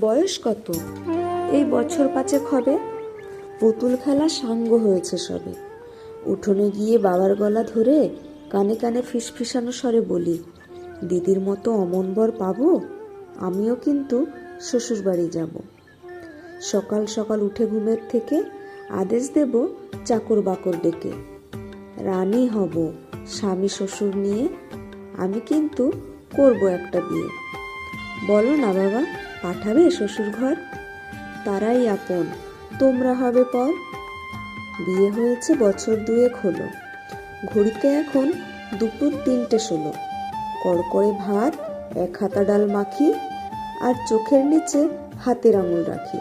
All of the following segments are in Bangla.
বয়স কত? এই বছর পাঁচেক হবে। পুতুল খেলা সাঙ্গ হয়েছে সবে। উঠোনে গিয়ে বাবার গলা ধরে কানে কানে ফিসফিসানো স্বরে বলি, দিদির মতো অমন বর পাবো? আমিও কিন্তু শ্বশুর বাড়ি যাব। সকাল সকাল উঠে ঘুমের থেকে আদেশ দেব চাকর বাকর ডেকে। রানী হব, স্বামী শ্বশুর নিয়ে আমি কিন্তু করব একটা বিয়ে। বলো না বাবা পাঠাবে শ্বশুর ঘর তারাই আপন। তোমরা হবে পর? বিয়ে হয়েছে বছর দুয়েক হলো। ঘড়িতে এখন দুপুর তিনটে ষোলো। কড়কড়ে ভাত, এক হাতা ডাল মাখি আর চোখের নিচে হাতের আঙুল রাখি।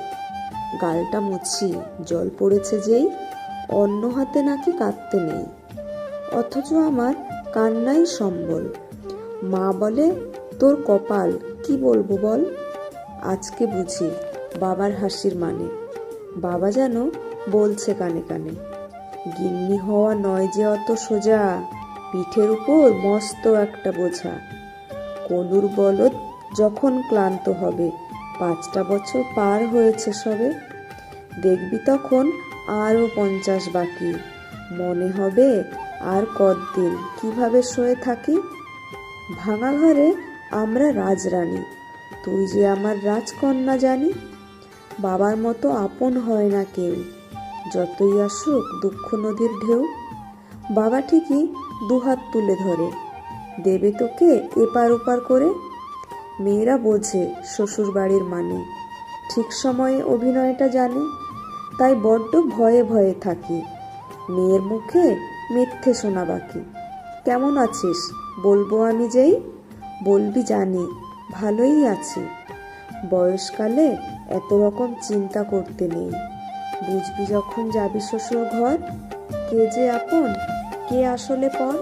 গালটা মুছি, জল পড়েছে যেই, অন্য হাতে নাকি কাঁদতে নেই। অথচ আমার কান্নাই সম্বল। মা বলে, তোর কপাল, কি বলব বল? আজকে বুঝি বাবার হাসির মানে। বাবা যেন বলছে কানে কানে, গিন্নি হওয়া নয় যে অত সোজা, পিঠের উপর মস্ত একটা বোঝা। কলুর বলদ যখন ক্লান্ত হবে, পাঁচটা বছর পার হয়েছে সবে। দেখবি তখন আরও পঞ্চাশ বাকি। মনে হবে আর কতদিন কীভাবে শুয়ে থাকি? ভাঙা ঘরে আমরা রাজরানী তুই যে আমার রাজকন্যা জানি, বাবার মতো আপন হয় না কেউ। যতই আসুক দুঃখ নদীর ঢেউ, বাবা ঠিকই দুহাত তুলে ধরে। দেবে তোকে এপার ওপার করে, মেয়েরা বোঝে শ্বশুর বাড়ির মানে। ঠিক সময়ে অভিনয়টা জানে, তাই বড্ড ভয়ে ভয়ে থাকি। মেয়ের মুখে মিথ্যে শোনা বাকি। কেমন আছিস? বলব আমি যেই, বলবি জানি। ভালোই আছি। বয়সকালে এত রকম চিন্তা করতে নেই। বুঝবি যখন যাবি শ্বশুর ঘর কে যে আপন, কে আসলে পর?